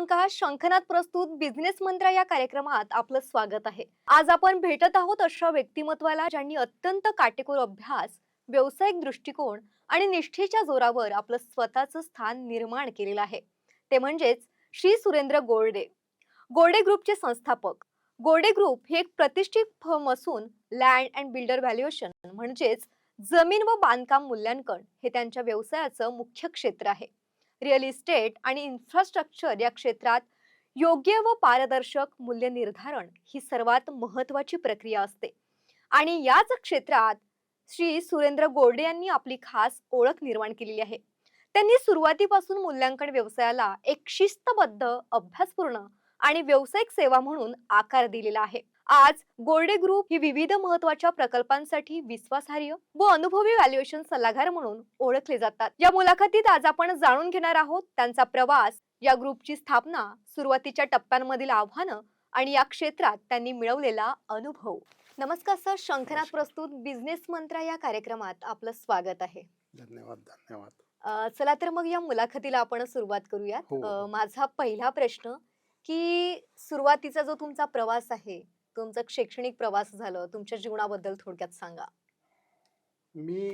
नमस्कार शंखनाथ प्रस्तुत बिझनेस मंत्रा या कार्यक्रमात आपलं स्वागत आहे. आज आपण भेटत आहोत अशा व्यक्तिमत्वाला ज्यांनी अत्यंत काटेकोर अभ्यास व्यावसायिक दृष्टिकोन आणि निष्ठेच्या जोरावर आपलं स्वतःचं स्थान निर्माण केलेलं आहे. ते म्हणजेच श्री सुरेंद्र गोर्डे गोर्डे ग्रुपचे संस्थापक. गोर्डे ग्रुप हे एक प्रतिष्ठित फर्म असून लँड अँड बिल्डर व्हॅल्युएशन म्हणजेच जमीन व बांधकाम मूल्यांकन हे त्यांच्या व्यवसायाचं मुख्य क्षेत्र आहे. रिअल इस्टेट आणि इन्फ्रास्ट्रक्चर या क्षेत्रात योग्य व पारदर्शक मूल्य निर्धारण ही सर्वात महत्वाची प्रक्रिया असते. आणि याच क्षेत्रात श्री सुरेंद्र गोर्डे यांनी आपली खास ओळख निर्माण केलेली आहे. त्यांनी सुरुवातीपासून मूल्यांकन व्यवसायाला एक शिस्तबद्ध अभ्यासपूर्ण आणि व्यावसायिक सेवा म्हणून आकार दिलेला आहे. आज गोरडे ग्रुप ही विविध महत्त्वाच्या प्रकल्पांसाठी विश्वासार्ह व अनुभवी व्हॅल्युएशन सल्लागार म्हणून ओळखले जातात. या मुलाखतीत आज आपण जाणून घेणार आहोत त्यांचा प्रवास या ग्रुपची स्थापना सुरुवातीच्या टप्प्यांमधील आव्हानं आणि या क्षेत्रात त्यांनी मिळवलेला अनुभव. नमस्कार सर शंखनाथ. प्रस्तुत बिझनेस मंत्रा या कार्यक्रमात आपलं स्वागत आहे. धन्यवाद धन्यवाद. चला तर मग या मुलाखतीला आपण सुरुवात करूयात. हो. माझा पहिला प्रश्न की सुरुवातीचा जो तुमचा प्रवास आहे तुमचा शैक्षणिक प्रवास झालं तुमच्या जीवनाबद्दल थोडक्यात सांगा. मी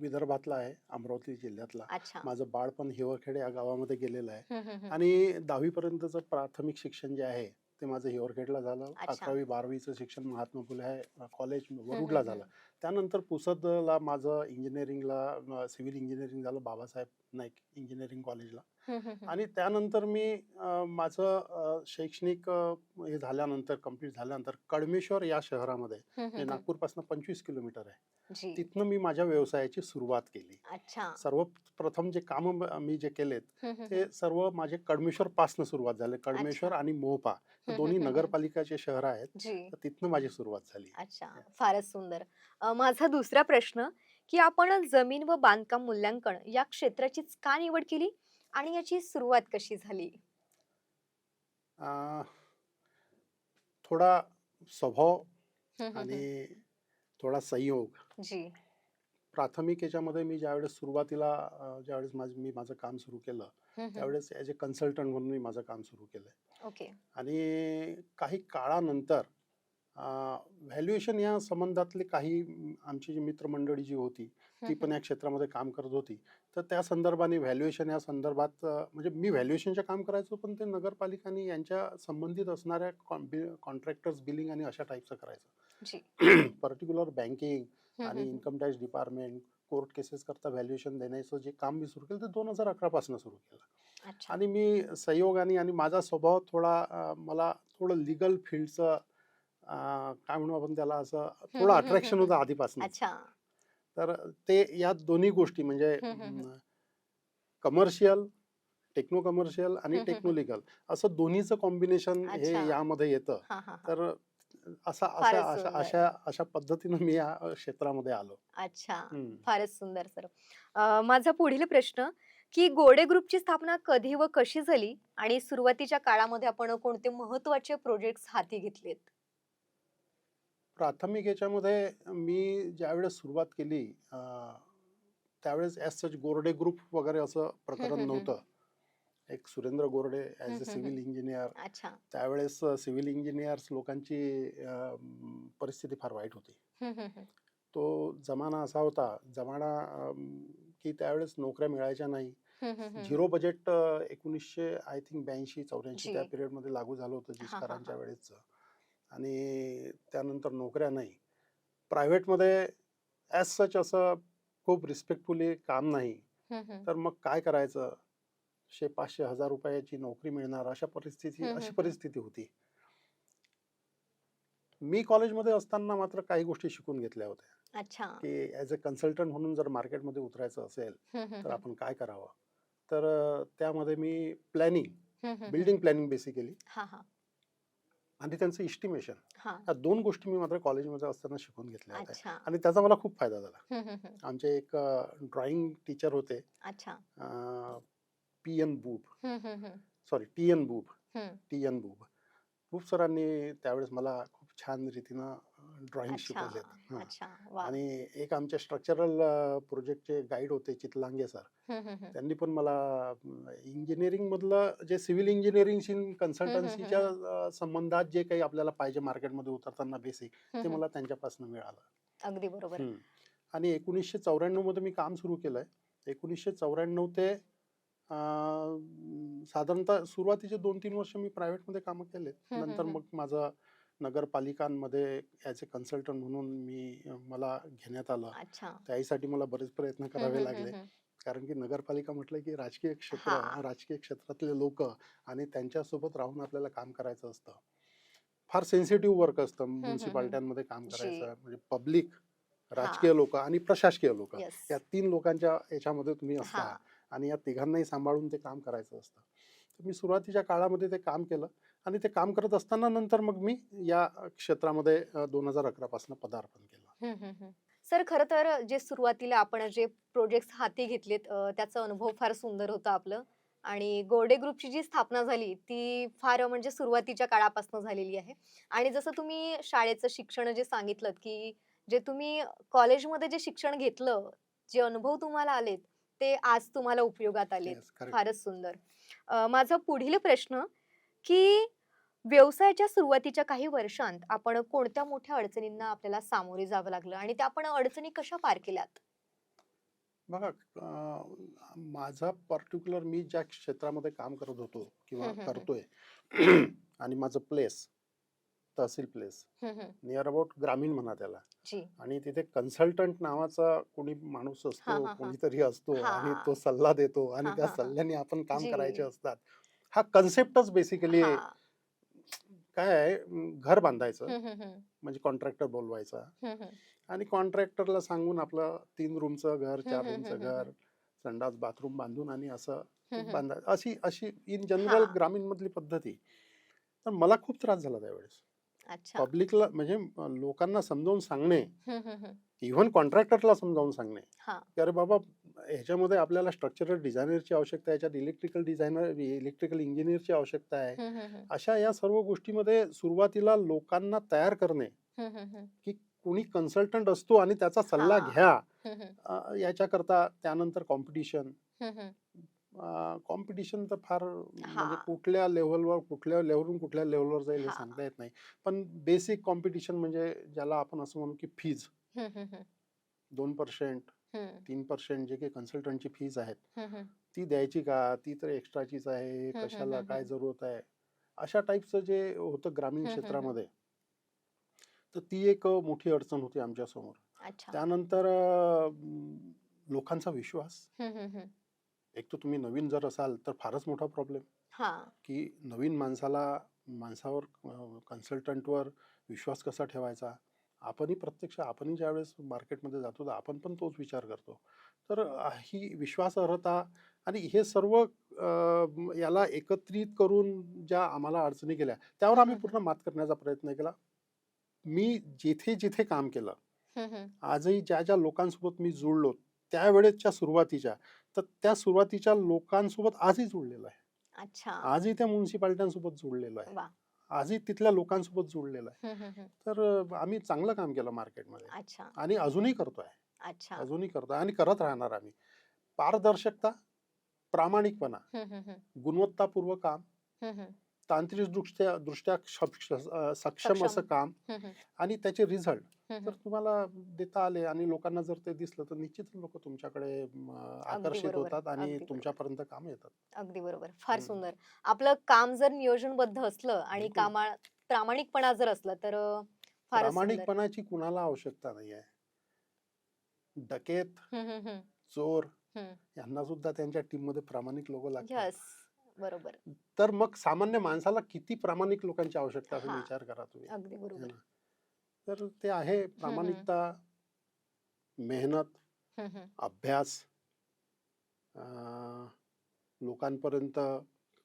विदर्भातला आहे अमरावती जिल्ह्यातला. माझं बाळपण हिवरखेडे या गावामध्ये गेलेलं आहे. आणि दहावी पर्यंतचं प्राथमिक शिक्षण जे आहे ते माझं हिवरखेडला झालं. अकरावी बारावीचं शिक्षण महात्मा फुले कॉलेज वरुडला झालं. त्यानंतर पुसदला माझं इंजिनिअरिंगला सिव्हिल इंजिनिअरिंग झालं बाबासाहेब नाईक इंजिनिअरिंग कॉलेजला. आणि त्यानंतर मी माझं शैक्षणिक हे झाल्यानंतर कंप्लीट झाल्यानंतर कडमेश्वर या शहरामध्ये नागपूरपासून पंचवीस किलोमीटर आहे तिथनं मी माझ्या व्यवसायाची सुरुवात केली. सर्वप्रथम जे काम मी जे केलेत ते सर्व माझे कडमेश्वर पासनं सुरुवात झाले. कडमेश्वर. आणि मोहपा दोन्ही. नगरपालिकाचे शहर आहेत तिथनं माझी सुरुवात झाली. अच्छा. फारच सुंदर. माझा दुसरा प्रश्न की आपण जमीन व बांधकाम मूल्यांकन या क्षेत्राचीच का निवड केली? आणि याची सुरुवात कशी झाली? अं, थोडा स्वभाव आणि थोडा संयोग. जी. प्राथमिक याच्यामध्ये मी ज्यावेळेस सुरुवातीला अं, ज्यावेळेस माझं मी माझं काम सुरू केलं. त्यावेळेस ॲज अ कन्सल्टंट म्हणून मी माझं काम सुरू केलं ओके. आणि काही काळानंतर व्हॅल्युएशन या संबंधातले काही आमची जी मित्रमंडळी जी होती ती पण या क्षेत्रामध्ये काम करत होती. तर त्या संदर्भाने व्हॅल्युएशन या संदर्भात म्हणजे मी व्हॅल्युएशनचं काम करायचो पण ते नगरपालिकांनी यांच्या संबंधित असणाऱ्या कॉन्ट्रॅक्टर्स बिलिंग आणि अशा टाईपचं करायचं. जी. पर्टिक्युलर बँकिंग आणि income tax department court cases करता व्हॅल्युएशन देण्याचं जे काम मी सुरू केलं ते दोन हजार अकरापासून सुरू केलं. आणि मी संयोगाने आणि माझा स्वभाव थोडा मला थोडं लिगल फील्डचं काय म्हणू आपण त्याला असं थोडं अट्रॅक्शन. होतं आधीपासून अच्छा तर ते या दोन्ही गोष्टी म्हणजे. कमर्शियल टेक्नो कमर्शियल आणि हम्म, हम्म, टेक्नो लिगल असं दोन्हीचं कॉम्बिनेशन हे. यामध्ये येतं. तर असा अशा अशा. अशा पद्धतीनं मी या क्षेत्रामध्ये आलो अच्छा. फारच सुंदर सर माझा पुढील प्रश्न की गोडे ग्रुपची स्थापना कधी व कशी झाली आणि सुरुवातीच्या काळामध्ये आपण कोणते महत्त्वाचे प्रोजेक्ट हाती घेतलेत प्राथमिक याच्यामध्ये मी ज्यावेळेस सुरुवात केली त्यावेळेस ॲज सच गोरडे ग्रुप वगैरे असं प्रकरण. नव्हतं एक Surendra Gorde as a civil engineer त्यावेळेस सिव्हिल इंजिनियर्स लोकांची परिस्थिती फार वाईट होती. तो जमाना असा होता जमाना की त्यावेळेस नोकऱ्या मिळायच्या नाही. झिरो बजेट एकोणीसशे आय थिंक ब्याऐंशी चौऱ्याऐंशी त्या. पिरियडमध्ये लागू झालं होतं जिचकारांच्या हा. वेळेसचं आणि त्यानंतर नोकऱ्या नाही. प्रायव्हेटमध्ये ॲज सच असं खूप रिस्पेक्टफुली काम नाही. तर मग काय करायचं? शे पाचशे हजार रुपयाची नोकरी मिळणार अशा परिस्थिती अशी परिस्थिती होती. मी कॉलेजमध्ये असताना मात्र काही गोष्टी शिकून घेतल्या होत्या. अच्छा. की ॲज अ कन्सल्टंट म्हणून जर मार्केटमध्ये उतरायचं असेल तर. आपण काय करावं? तर त्यामध्ये मी प्लॅनिंग. बिल्डिंग प्लॅनिंग बेसिकली आणि त्यांचं इस्टिमेशन हा. या दोन गोष्टी मी मात्र कॉलेजमध्ये असताना शिकून घेतल्या होत्या. आणि त्याचा मला खूप फायदा झाला. आमचे एक ड्रॉइंग टीचर होते. अच्छा. P N Boob. Sorry T N Boob. T N Boob Boob सरांनी त्यावेळेस मला खूप छान रीतीनं ड्रॉइंग. अच्छा. वा आणि एक आमचे स्ट्रक्चरल प्रोजेक्टचे गाईड होते चितलांगे सर. त्यांनी पण मला इंजिनिअरिंग मधलं जे सिव्हिल इंजिनिअरिंग कन्सल्टन्सीच्या संबंधात जे काही आपल्याला पाहिजे मार्केटमध्ये उतरताना बेसिक ते मला त्यांच्यापासून मिळालं. अगदी बरोबर. आणि एकोणीसशे चौऱ्याण्णवमध्ये मी काम सुरू केलंय. एकोणीसशे चौऱ्याण्णव ते साधारणतः सुरुवातीचे दोन तीन वर्ष मी प्रायव्हेटमध्ये कामं केले नंतर. मग माझं नगरपालिकांमध्ये ए कन्सल्टंट म्हणून मी मला घेण्यात आलं. अच्छा. त्यासाठी मला बरेच प्रयत्न करावे लागले. कारण की नगरपालिका म्हटलं की राजकीय क्षेत्र. राजकीय क्षेत्रातले लोक आणि त्यांच्यासोबत राहून आपल्याला काम करायचं असतं. फार सेन्सिटिव्ह वर्क असतं. म्युन्सिपाल्ट्यांमध्ये काम. करायचं. म्हणजे पब्लिक राजकीय लोक आणि प्रशासकीय लोक. या तीन लोकांच्या याच्यामध्ये तुम्ही असता आणि या तिघांनाही सांभाळून ते काम करायचं असतं. तर मी सुरुवातीच्या काळामध्ये ते काम केलं. आणि ते काम करत असताना नंतर मग मी या क्षेत्रामध्ये दोन हजार अकरा पासून पदार्पण केलं. सर खरं तर जे सुरुवातीला आपण जे प्रोजेक्ट हाती घेतलेत त्याचा अनुभव फार सुंदर होता आपलं. आणि गोर्डे ग्रुपची जी स्थापना झाली ती फार म्हणजे सुरुवातीच्या काळापासून झालेली आहे. आणि जसं तुम्ही शाळेचं शिक्षण जे सांगितलं की जे तुम्ही कॉलेजमध्ये जे शिक्षण घेतलं जे अनुभव तुम्हाला आलेत ते आज तुम्हाला उपयोगात Yes, correct. फारच सुंदर. माझा पुढील प्रश्न की व्यवसायाच्या सुरुवातीच्या काही वर्षांत आपण कोणत्या मोठ्या अडचणींना आपल्याला सामोरे जावं लागलं आणि त्या आपण अडचणी कशा पार केल्यात बघा माझा पर्टिक्युलर मी ज्या क्षेत्रामध्ये काम करत होतो किंवा करतोय आणि माझं place tehsil place. Near about ग्रामीण म्हणा त्याला आणि तिथे कन्सल्टंट नावाचा कोणी माणूस असतो. कोणीतरी असतो. आणि तो सल्ला देतो आणि त्या. सल्ल्याने आपण काम. करायचे असतात हा कन्सेप्टच बेसिकली. काय आहे अं, घर बांधायचं हम्म, हम्म, हम्म. म्हणजे कॉन्ट्रॅक्टर बोलवायचा हम्म, हम्म. आणि कॉन्ट्रॅक्टरला सांगून आपलं तीन रूमचं घर चार हम्म, रूमचं हम्म, घर संडास बाथरूम बांधून आणि असं हम्म, हम्म. बांधायचं अशी अशी इन जनरल हा. ग्रामीण मधली पद्धती तर मला खूप त्रास झाला त्यावेळेस अच्छा पब्लिकला म्हणजे अं, लोकांना समजावून सांगणे हम्म, हम्म, हम्म. इव्हन कॉन्ट्रॅक्टरला समजावून सांगणे हा की अरे बाबा ह्याच्यामध्ये आपल्याला स्ट्रक्चरल डिझायनरची आवश्यकता आहे याच्यात इलेक्ट्रिकल डिझायनर इलेक्ट्रिकल इंजिनियरची आवश्यकता आहे. अशा या सर्व गोष्टीमध्ये सुरुवातीला लोकांना तयार करणे. की कोणी कन्सल्टंट असतो आणि त्याचा सल्ला. घ्या याच्याकरता त्यानंतर कॉम्पिटिशन. कॉम्पिटिशन तर फार म्हणजे. कुठल्या लेवलवर कुठल्या लेवलवरून कुठल्या लेवलवर जाईल हे. सांगता येत नाही पण बेसिक कॉम्पिटिशन म्हणजे ज्याला आपण असं म्हणू की फीज. दोन पर्सेंट तीन पर्सेंट जे काही कन्सल्टंटची फीज आहेत. ती द्यायची का? ती तर एक्स्ट्राचीच आहे कशाला काय. जरूरत आहे? अशा टाईपचं जे होतं ग्रामीण क्षेत्रामध्ये तर ती एक मोठी अडचण होती आमच्यासमोर. त्यानंतर लोकांचा विश्वास. एक तर तुम्ही नवीन जर असाल तर फारच मोठा प्रॉब्लेम की नवीन माणसाला माणसावर कन्सल्टंटवर विश्वास कसा ठेवायचा? आपणही प्रत्यक्ष आपणही ज्यावेळेस मार्केटमध्ये जातो तर आपण पण तोच विचार करतो. तर ही विश्वासार्हता आणि हे सर्व याला एकत्रित करून ज्या आम्हाला अडचणी गेल्या त्यावर आम्ही पूर्ण मात करण्याचा प्रयत्न केला. मी जिथे जिथे काम केलं. आजही ज्या ज्या लोकांसोबत मी जुळलो त्यावेळेच्या सुरुवातीच्या तर त्या सुरुवातीच्या लोकांसोबत आजही जुळलेलो आहे. अच्छा. आजही त्या म्युन्सिपाल्ट्यांसोबत जुळलेलो आहे. आजही तिथल्या लोकांसोबत जुळलेलो आहे. तर आम्ही चांगलं काम केलं मार्केटमध्ये अच्छा आणि अजूनही करतोय अच्छा अजूनही करतोय आणि करत राहणार आम्ही पारदर्शकता प्रामाणिकपणा. गुणवत्तापूर्वक काम. तांत्रिक दृष्ट्या दृष्ट्या सक्षम. असं काम. आणि त्याचे रिझल्ट तर. तुम्हाला देता आले आणि लोकांना जर ते दिसलं तर निश्चित लोक तुमच्याकडे आकर्षित होतात आणि. तुमच्यापर्यंत काम येतात अगदी बरोबर फार. सुंदर आपलं काम जर नियोजनबद्ध असलं आणि. कामा प्रामाणिकपणा जर असलं तर प्रामाणिकपणाची कुणाला आवश्यकता नाही आहे डकेत. चोर. यांना सुद्धा त्यांच्या टीममध्ये प्रामाणिक लोक लागतात बरोबर तर मग सामान्य माणसाला किती प्रामाणिक लोकांची आवश्यकता असेल. विचार करा तुम्ही अगदी बरोबर? तर ते आहे प्रामाणिकता मेहनत. अभ्यास लोकांपर्यंत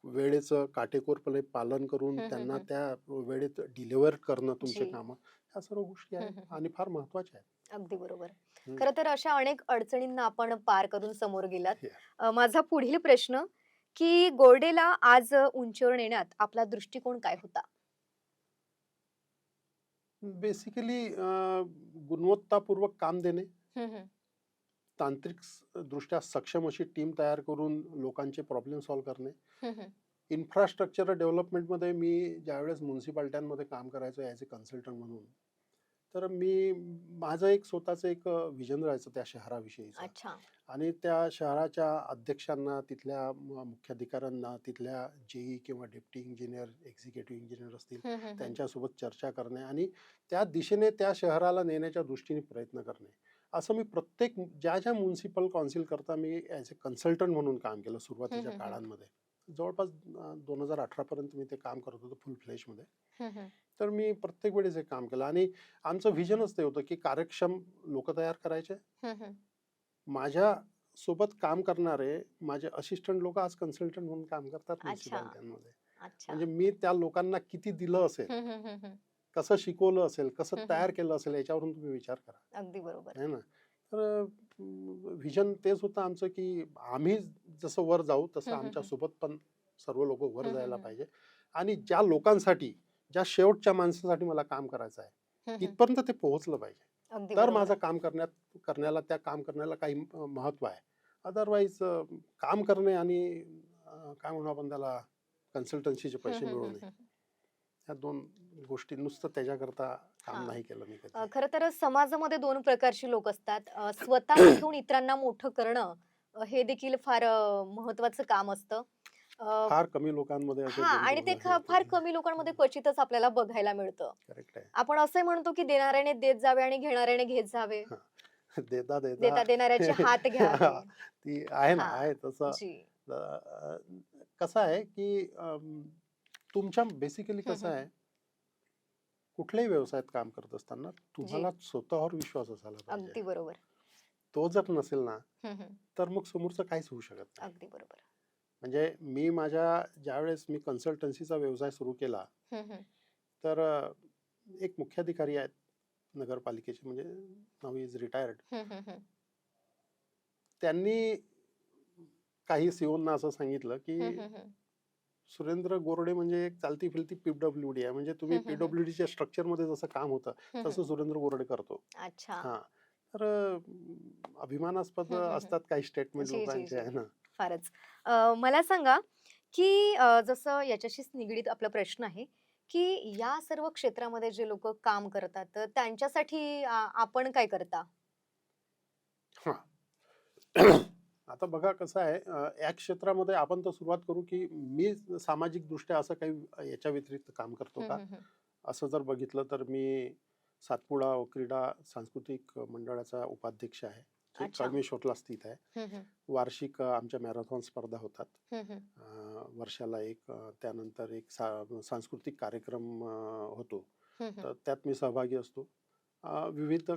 वेळेचं काटेकोरपणे पालन करून त्यांना. त्या वेळेत डिलिव्हर करणं तुमचे. कामं ह्या सर्व गोष्टी आहेत. आणि फार महत्त्वाच्या आहेत अगदी बरोबर. खर तर अशा अनेक अडचणींना आपण पार करून समोर गेलात माझा पुढील प्रश्न की गोर्डेला आज उंचीवर नेण्यात आपला दृष्टिकोन काय होता बेसिकली गुणवत्तापूर्वक काम देणे. तांत्रिक दृष्ट्या सक्षम अशी टीम तयार करून लोकांचे प्रॉब्लेम सॉल्व्ह करणे. इन्फ्रास्ट्रक्चर डेव्हलपमेंटमध्ये मी ज्यावेळेस म्युन्सिपाल्ट्यांमध्ये काम करायचो ॲज ए कन्सल्टंट म्हणून तर मी माझं एक स्वतःचं एक विजन राहायचं त्या शहराविषयीचं अच्छा आणि त्या शहराच्या अध्यक्षांना तिथल्या मुख्याधिकाऱ्यांना तिथल्या जेई किंवा डेप्टी इंजिनियर एक्झिक्युटिव्ह इंजिनियर असतील. त्यांच्यासोबत चर्चा करणे आणि त्या दिशेने त्या शहराला नेण्याच्या दृष्टीने प्रयत्न करणे असं मी प्रत्येक ज्या ज्या म्युन्सिपल काउन्सिल करता मी ॲज ए कन्सल्टंट म्हणून काम केलं सुरुवातीच्या. काळांमध्ये जवळपास दोन हजार अठरापर्यंत मी ते काम करत होतो फुल फ्लेशमध्ये. तर मी प्रत्येक वेळेस हे काम केलं आणि आमचं व्हिजनच ते होतं की कार्यक्षम लोक तयार करायचे. माझ्या सोबत काम करणारे माझे असिस्टंट लोक आज कन्सल्टंट म्हणून काम करतात. म्युन्सिपाल्ट्यांमध्ये म्हणजे मी त्या लोकांना किती दिलं असेल. कसं शिकवलं असेल? कसं तयार केलं असेल? याच्यावरून तुम्ही विचार करा. अगदी बरोबर. आहे ना? तर व्हिजन तेच होतं आमचं की आम्ही जसं वर जाऊ तसं आमच्या. सोबत पण सर्व लोक वर जायला. पाहिजे. आणि ज्या लोकांसाठी ज्या शेवटच्या माणसासाठी मला काम करायचं आहे. इथपर्यंत ते पोहोचलं पाहिजे तर. माझं काम करण्यात करण्याला त्या काम करण्याला काही महत्त्व आहे अदरवाईज काम करणे आणि काय म्हणू आपण त्याला कन्सल्टन्सीचे पैसे मिळवणे ह्या दोन गोष्टी नुसतं त्याच्याकरता काम. नाही केलं मी खरं तर समाजामध्ये दोन प्रकारची लोक असतात स्वतः घेऊन इतरांना मोठं करणं हे देखील फार महत्वाचं काम असतं फार कमी लोकांमध्ये असे आणि ते फार कमी लोकांमध्ये क्वचितच आपल्याला बघायला मिळतं. करेक्ट आहे. आपण असंही म्हणतो की देणाऱ्याने देत जावे आणि घेणाऱ्याने घेत जावे. देता देता देता देणाऱ्याचे हात घ्यावे ती आहे ना. आहे तसं. कसं आहे की तुमच्या बेसिकली कसं. आहे कुठल्याही व्यवसायात काम करत असताना तुम्हाला स्वतःवर विश्वास असायला अगदी पाहिजे बरोबर. तो जर नसेल ना. तर मग समोरचं काहीच होऊ शकत नाही. अगदी बरोबर. म्हणजे मी माझ्या ज्यावेळेस मी कन्सल्टन्सीचा व्यवसाय सुरू केला. तर एक मुख्याधिकारी आहेत नगरपालिकेचे म्हणजे नाव इज रिटायर्ड. त्यांनी काही सीओना असं सांगितलं की. सुरेंद्र गोरडे म्हणजे एक चालती फिरती पीडब्ल्यू डी आहे म्हणजे तुम्ही हम्म, हम्म, हम्म. पीडब्ल्यू डीच्या स्ट्रक्चरमध्ये जसं काम होतं तसं सुरेंद्र गोरडे करतो अच्छा हा तर अभिमानास्पद. असतात काही स्टेटमेंट लोकांचे. आहे ना फारच. मला सांगा की जसं याच्याशीच निगडीत आपला प्रश्न आहे की या सर्व क्षेत्रामध्ये जे लोक काम करतात तर त्यांच्यासाठी आपण काय करता? आता बघा कसं आहे या क्षेत्रामध्ये आपण तर सुरुवात करू की मी सामाजिक दृष्ट्या असं काही याच्या व्यतिरिक्त काम करतो का. असं जर बघितलं तर मी सातपुडा क्रीडा सांस्कृतिक मंडळाचा उपाध्यक्ष आहे. अच्छा. कळमेश्वरला स्थित आहे. वार्षिक आमच्या मॅरेथॉन स्पर्धा होतात. वर्षाला एक त्यानंतर एक सांस्कृतिक कार्यक्रम होतो. तर त्यात मी सहभागी असतो. विविध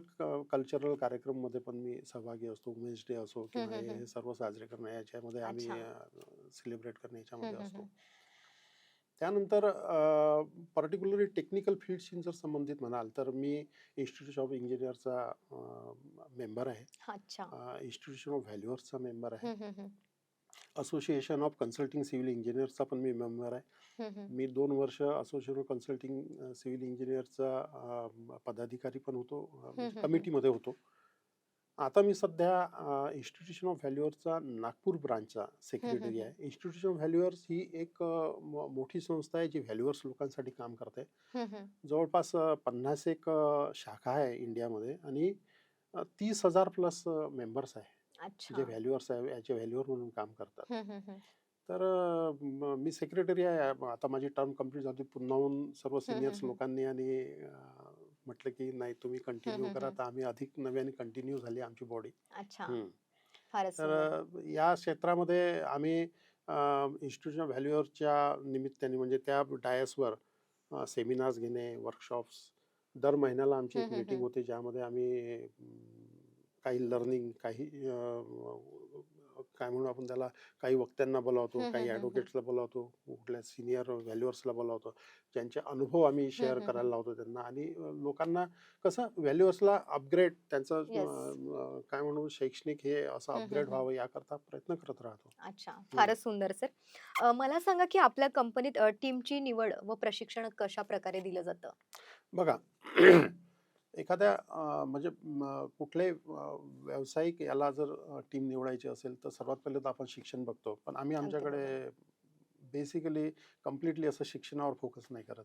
कल्चरल कार्यक्रममध्ये पण मी सहभागी असतो. वुमेन्स डे असो किंवा हे सर्व साजरे करणे याच्यामध्ये आम्ही. सेलिब्रेट करणे याच्यामध्ये असतो. त्यानंतर पर्टिक्युलरली टेक्निकल फील्डशी जर संबंधित म्हणाल तर मी इन्स्टिट्यूट ऑफ इंजिनियरचा मेंबर आहे अच्छा इन्स्टिट्यूशन ऑफ व्हॅल्युअर्सचा मेंबर आहे. असोसिएशन ऑफ कन्सल्टिंग सिव्हिल इंजिनियर्सचा पण मी मेंबर आहे. मी दोन वर्ष असोसिएशन ऑफ कन्सल्टिंग सिव्हिल इंजिनियरचा पदाधिकारी पण होतो अ, म्हणजे. कमिटीमध्ये होतो आता मी सध्या इन्स्टिट्यूशन ऑफ व्हॅल्युअर्सचा नागपूर ब्रांचचा सेक्रेटरी. आहे इन्स्टिट्यूशन ऑफ व्हॅल्युअर्स ही एक मोठी संस्था आहे जी व्हॅल्युअर्स लोकांसाठी काम करते. जवळपास पन्नास एक शाखा आहे इंडियामध्ये आणि तीस हजार प्लस मेंबर्स आहे जे व्हॅल्युअर्स आहे याचे व्हॅल्युअर म्हणून काम करतात. तर म- सेक्रेटरी आहे आता माझी टर्म कंप्लीट झाली पुन्हाहून सर्व सिनियर्स. लोकांनी आणि म्हटलं की नाही तुम्ही कंटिन्यू करा. तर आम्ही अधिक नव्याने कंटिन्यू झाली आमची बॉडी अच्छा. तर या क्षेत्रामध्ये आम्ही इन्स्टिट्यूशन ऑफ व्हॅल्युअरच्या निमित्ताने म्हणजे त्या डायसवर सेमिनार्स घेणे वर्कशॉप्स दर महिन्याला आमची एक मीटिंग. होते ज्यामध्ये आम्ही काही लर्निंग काही काय म्हणू आपण त्याला काही वक्त्यांना बोलावतो काही ॲडव्होकेट्सला बोलावतो कुठल्या सिनियर व्हॅल्युअर्सला बोलावतो. ज्यांचे अनुभव आम्ही शेअर करायला. लावतो त्यांना. आणि लोकांना कसं व्हॅल्युअर्सला अपग्रेड त्यांचं काय म्हणू शैक्षणिक हे असं अपग्रेड. व्हावं याकरता प्रयत्न करत राहतो. अच्छा फारच सुंदर सर. मला सांगा की आपल्या कंपनीत टीमची निवड व प्रशिक्षण कशा प्रकारे दिलं जातं? बघा एखाद्या म्हणजे कुठल्याही अं, व्यावसायिक याला जर टीम निवडायची असेल तर सर्वात पहिले तर आपण शिक्षण बघतो. पण आम्ही आमच्याकडे बेसिकली कम्प्लिटली असं शिक्षणावर फोकस नाही करत.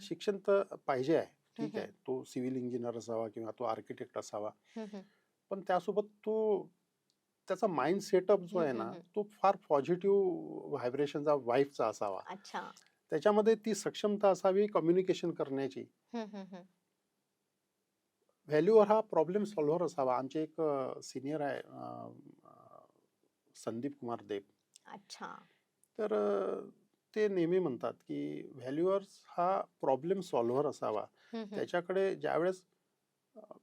शिक्षण तर पाहिजे आहे. ठीक आहे. तो सिव्हिल इंजिनियर असावा किंवा तो आर्किटेक्ट असावा. पण त्यासोबत तो त्याचा माइंड सेटअप जो आहे ना तो फार पॉझिटिव्ह व्हायब्रेशनचा वाईफचा असावा. त्याच्यामध्ये ती सक्षमता असावी कम्युनिकेशन करण्याची. व्हॅल्यूवर हा प्रॉब्लेम सॉल्व्हर असावा. आमचे एक सिनियर आहे संदीप कुमार देव अच्छा. तर ते नेहमी म्हणतात की व्हॅल्युअर्स हा प्रॉब्लेम सॉल्व्हर असावा. त्याच्याकडे ज्यावेळेस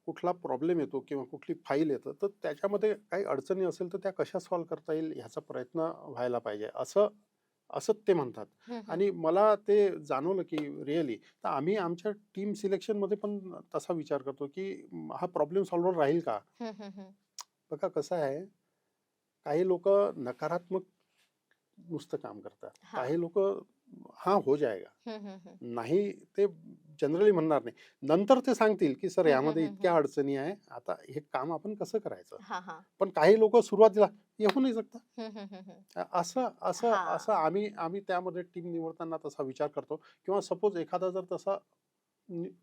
कुठला प्रॉब्लेम येतो किंवा कुठली फाईल येतं तर त्याच्यामध्ये काही अडचणी असेल तर त्या कशा सॉल्व्ह करता येईल ह्याचा प्रयत्न व्हायला पाहिजे. असं असं ते म्हणतात. आणि मला ते जाणवलं की रिअली तर आम्ही आमच्या टीम सिलेक्शनमध्ये पण तसा विचार करतो की हा प्रॉब्लेम सॉल्व्हर राहील का. बघा कसं आहे काही लोक नकारात्मक नुसतं काम करतात. काही लोक हा हो जाएगा. नाही ते जनरली म्हणणार नाही. नंतर ते सांगतील की सर यामध्ये इतक्या अडचणी आहे आता हे काम आपण कसं करायचं? पण काही लोक सुरुवातीला येऊ नाही शकता असं असं. असं आम्ही आम्ही त्यामध्ये टीम निवडताना तसा विचार करतो किंवा सपोज एखादा जर तसा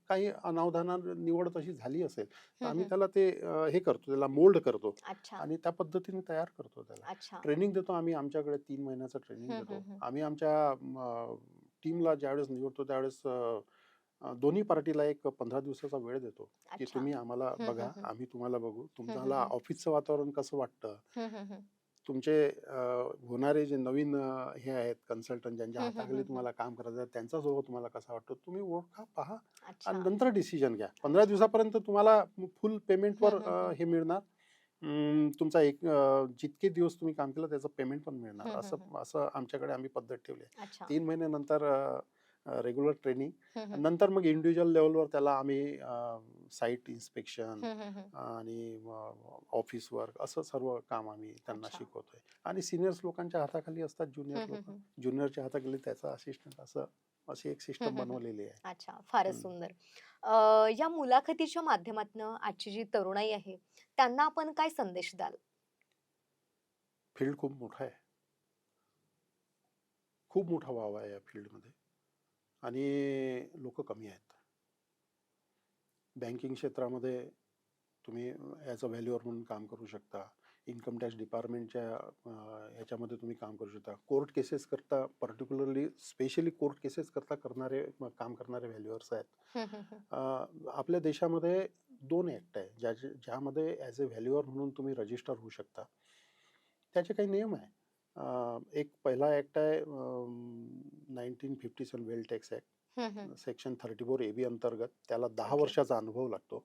काही अनावधानानं निवड तशी झाली असेल तर आम्ही त्याला ते अ, हे करतो त्याला मोल्ड करतो अच्छा आणि त्या पद्धतीने तयार करतो त्याला अच्छा ट्रेनिंग देतो आम्ही आमच्याकडे तीन महिन्याचं ट्रेनिंग हम्म, देतो हम्म. आम्ही आमच्या टीमला ज्यावेळेस निवडतो त्यावेळेस अ, अ, दोन्ही पार्टीला एक पंधरा दिवसाचा वेळ देतो की अच्छा तुम्ही आम्हाला हम्म, बघा हम्म. आम्ही तुम्हाला बघू तुम्हाला हम्म. ऑफिसचं वातावरण कसं वाटतं हम्म, हम्म, हम्म. तुमचे होणारे जे नवीन हे आहेत कन्सल्टंट ज्यांच्या हाताखाली तुम्हाला काम करायचं आहे त्यांच्यासोबत तुम्हाला कसा वाटतो? तुम्ही ओळखा पहा आणि नंतर डिसिजन घ्या. पंधरा. दिवसापर्यंत तुम्हाला फुल पेमेंटवर. हे मिळणार. तुमचा एक जितके दिवस तुम्ही काम केलं त्याचं पेमेंट पण मिळणार. असं असं आमच्याकडे आम्ही पद्धत ठेवली तीन महिन्यानंतर रेग्युलर ट्रेनिंग. नंतर मग इंडिव्हिज्युअल लेवलवर त्याला आम्ही साईट इन्स्पेक्शन. आणि ऑफिस वर्क असं सर्व काम आम्ही त्यांना. शिकवतोय आणि सिनियर्स लोकांच्या हाताखाली असतात ज्युनियर लोक ज्युनियरच्या हाताखाली त्याचा असिस्टंट असं अशी एक सिस्टम. बनवलेली आहे अच्छा फारच. सुंदर या मुलाखतीच्या माध्यमातून आजची जी तरुणाई आहे त्यांना आपण काय संदेश द्याल फील्ड खूप मोठा आहे खूप मोठा वाव आहे या फील्डमध्ये आणि लोक कमी आहेत. बँकिंग क्षेत्रामध्ये तुम्ही ॲज अ व्हॅल्युअर म्हणून काम करू शकता. इन्कम टॅक्स डिपार्टमेंटच्या ह्याच्यामध्ये तुम्ही काम करू शकता. कोर्ट केसेस करता पर्टिक्युलरली स्पेशली कोर्ट केसेस करता करणारे काम करणारे व्हॅल्युअर्स आहेत. आपल्या देशामध्ये दोन ॲक्ट आहे ज्या ज्यामध्ये ॲज अ व्हॅल्युअर म्हणून तुम्ही रजिस्टर होऊ शकता. त्याचे काही नियम आहे एक पहिला ॲक्ट आहे nineteen fifty seven wealth tax hmm. Section thirty four A B अंतर्गत त्याला दहा. वर्षाचा अनुभव लागतो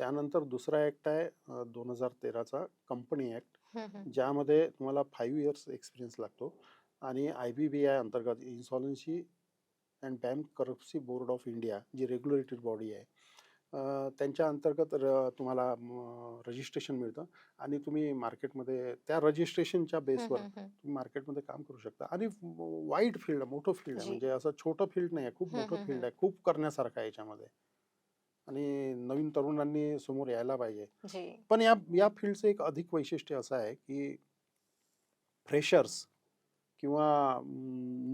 त्यानंतर दुसरा ॲक्ट आहे दोन हजार तेराचा कंपनी हम्म. ज्यामध्ये तुम्हाला फाईव्ह इयर्स एक्सपिरियन्स लागतो आणि आय बी बी आय अंतर्गत insolvency and bankruptcy board of India G regulated body आहे त्यांच्या अंतर्गत र तुम्हाला रजिस्ट्रेशन मिळतं. आणि तुम्ही मार्केटमध्ये त्या रजिस्ट्रेशनच्या बेसवर. तुम्ही मार्केटमध्ये काम करू शकता. आणि वाईड फील्ड आहे मोठं फील्ड आहे. म्हणजे असं छोटं फील्ड नाही आहे खूप मोठं फील्ड. आहे. खूप करण्यासारखं आहे याच्यामध्ये. आणि नवीन तरुणांनी समोर यायला पाहिजे. पण या या फील्डचं एक अधिक वैशिष्ट्य असं आहे की फ्रेशर्स किंवा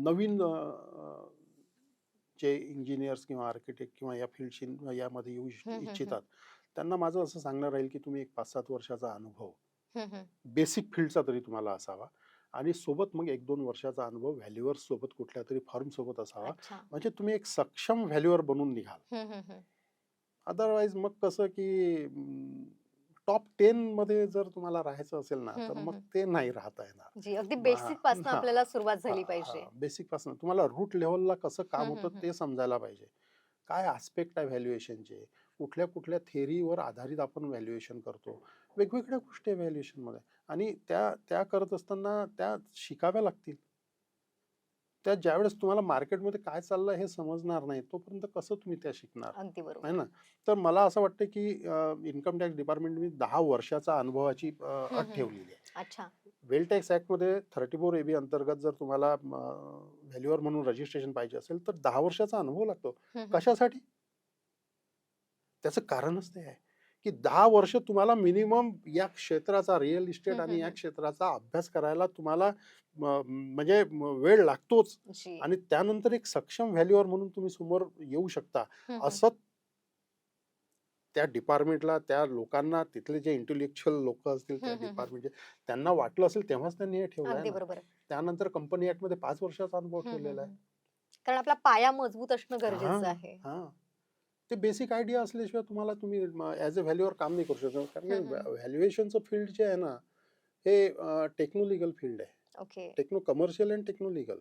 नवीन जे इंजिनियर्स किंवा आर्किटेक्ट किंवा या फील्डशी यामध्ये येऊ इच्छितात त्यांना माझं असं सांगणं राहील की तुम्ही एक पाच सात वर्षाचा अनुभव. बेसिक फील्डचा तरी तुम्हाला असावा आणि सोबत मग एक दोन वर्षाचा अनुभव व्हॅल्युअर सोबत कुठल्या तरी फर्म सोबत असावा म्हणजे तुम्ही एक सक्षम व्हॅल्युअर बनून निघाल. अदरवाईज मग कसं की टॉप टेन मध्ये जर तुम्हाला राहायचं असेल ना तर मग. ते नाही राहता येणार. जी अगदी बेसिकपासून आपल्याला सुरुवात झाली पाहिजे. बेसिकपासून. तुम्हाला रूट लेवलला कसं काम होतं ते समजायला पाहिजे. काय आस्पेक्ट आहे व्हॅल्युएशनचे कुठल्या कुठल्या थेरीवर आधारित आपण व्हॅल्युएशन करतो? वेगवेगळ्या गोष्टी आहे व्हॅल्युएशनमध्ये. आणि त्या त्या करत असताना त्या शिकाव्या लागतील. त्या ज्यावेळेस तुम्हाला मार्केटमध्ये काय चाललं हे समजणार नाही तोपर्यंत कसं तुम्ही त्या शिकणार? अगदी बरोबर. आहे ना? तर मला असं वाटतं की इन्कम टॅक्स डिपार्टमेंटने दहा वर्षाचा अनुभवाची अट. ठेवलेली आहे. अच्छा. वेल टॅक्स ॲक्टमध्ये थर्टी फोर ए बी अंतर्गत जर तुम्हाला व्हॅल्युअर म्हणून रजिस्ट्रेशन पाहिजे असेल तर दहा वर्षाचा अनुभव लागतो. कशासाठी? त्याचं कारणच ते आहे. की दहा वर्ष तुम्हाला मिनिमम या क्षेत्राचा रिअल इस्टेट आणि या. क्षेत्राचा अभ्यास करायला तुम्हाला म्हणजे वेळ लागतोच आणि त्यानंतर एक सक्षम व्हॅल्युअर म्हणून तुम्ही समोर येऊ शकता. असं त्या डिपार्टमेंटला त्या लोकांना तिथले जे इंटेलेक्च्युअल लोक असतील त्या. डिपार्टमेंटचे त्यांना वाटलं असेल तेव्हाच त्यांनी हे ठेवलं त्यानंतर कंपनी ऍक्टमध्ये पाच वर्षाचा अनुभव ठेवलेला आहे. कारण आपला पाया मजबूत असणं गरजेचं. आहे हा ते बेसिक आयडिया असल्याशिवाय तुम्हाला तुम्ही ऍज अ व्हॅल्यूवर काम नाही करू शकत. कारण व्हॅल्युएशनचं फील्ड जे आहे ना हे टेक्नोलिगल फील्ड आहे. Okay techno commercial and techno legal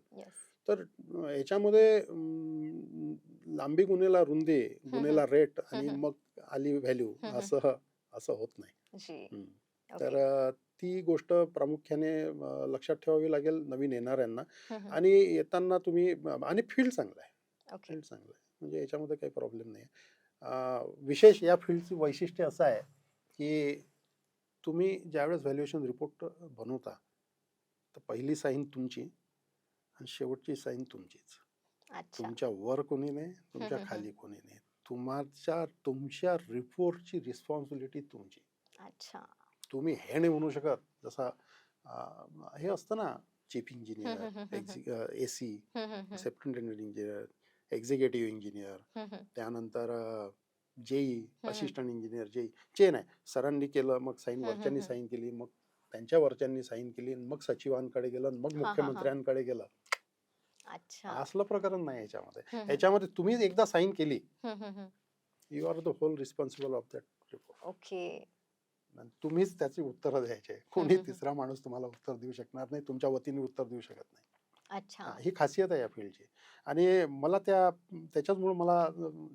तर अं, याच्यामध्ये अं, लांबी गुन्हेला रुंदी गुन्हेला रेट आणि. मग आली व्हॅल्यू. असं असं होत नाही. तर ती गोष्ट प्रामुख्याने लक्षात ठेवावी लागेल नवीन येणाऱ्यांना. आणि येताना तुम्ही आणि फील्ड चांगलं आहे. फील्ड चांगलं आहे. म्हणजे याच्यामध्ये काही प्रॉब्लेम नाही अं, विशेष या फील्डचं वैशिष्ट्य असं आहे की तुम्ही ज्यावेळेस व्हॅल्युएशन रिपोर्ट बनवता तर पहिली साईन तुमची आणि शेवटची साईन तुमचीच. तुमच्या वर कोणी नाही तुमच्या खाली कोणी नाही. तुमच्या तुमच्या रिपोर्टची रिस्पॉन्सिबिलिटी तुमची. अच्छा. तुम्ही हे नाही म्हणू शकत जसा हे असतं ना चीफ इंजिनियर हम्म, हम्म, ए सी हम्म, हम्म, हम्म. Superintendent engineer executive engineer. त्यानंतर JE assistant engineer JE chain आहे सरांनी केलं मग साईन वरच्यांनी. साईन केली मग त्यांच्या वरच्यांनी साईन केली मग सचिवांकडे गेलं मग. मुख्यमंत्र्यांकडे गेलं अच्छा असलं प्रकरण नाही याच्यामध्ये. याच्यामध्ये तुम्ही एकदा साईन केली. You are the whole responsible of that report okay तुम्हीच त्याची उत्तरं द्यायचे कोणी. तिसरा माणूस तुम्हाला उत्तर देऊ शकणार नाही तुमच्या वतीने उत्तर देऊ शकत नाही अच्छा. हा, खासियत आहे या फील्डची. आणि मला त्या त्याच्याचमुळे मला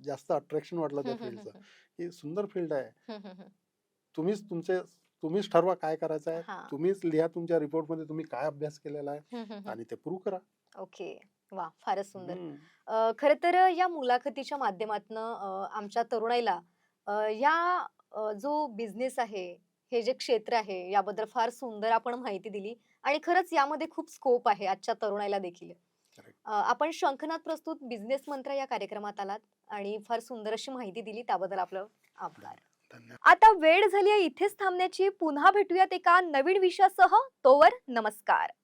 जास्त अट्रॅक्शन वाटलं त्या फील्डचं. की सुंदर फील्ड आहे. तुम्हीच तुमचे तुम्हीच ठरवा काय करायचं आहे. तुम्हीच लिहा तुमच्या रिपोर्टमध्ये तुम्ही काय अभ्यास केलेला आहे. आणि ते प्रूव्ह करा. ओके. वा फारच सुंदर. खरं तर या मुलाखतीच्या माध्यमातून आमच्या तरुणाईला या जो बिझनेस आहे हे जे क्षेत्र आहे याबद्दल फार सुंदर आपण माहिती दिली. आणि खरंच यामध्ये खूप स्कोप आहे आजच्या तरुणाईला देखील. आपण शंखनाथ प्रस्तुत बिझनेस मंत्र या कार्यक्रमात आलात आणि फार सुंदर अशी माहिती दिली त्याबद्दल आपलं आभार. आता वेळ झाली आहे इथेच थांबण्याची. पुन्हा भेटूयात एका नवीन विषयासह. तोवर नमस्कार.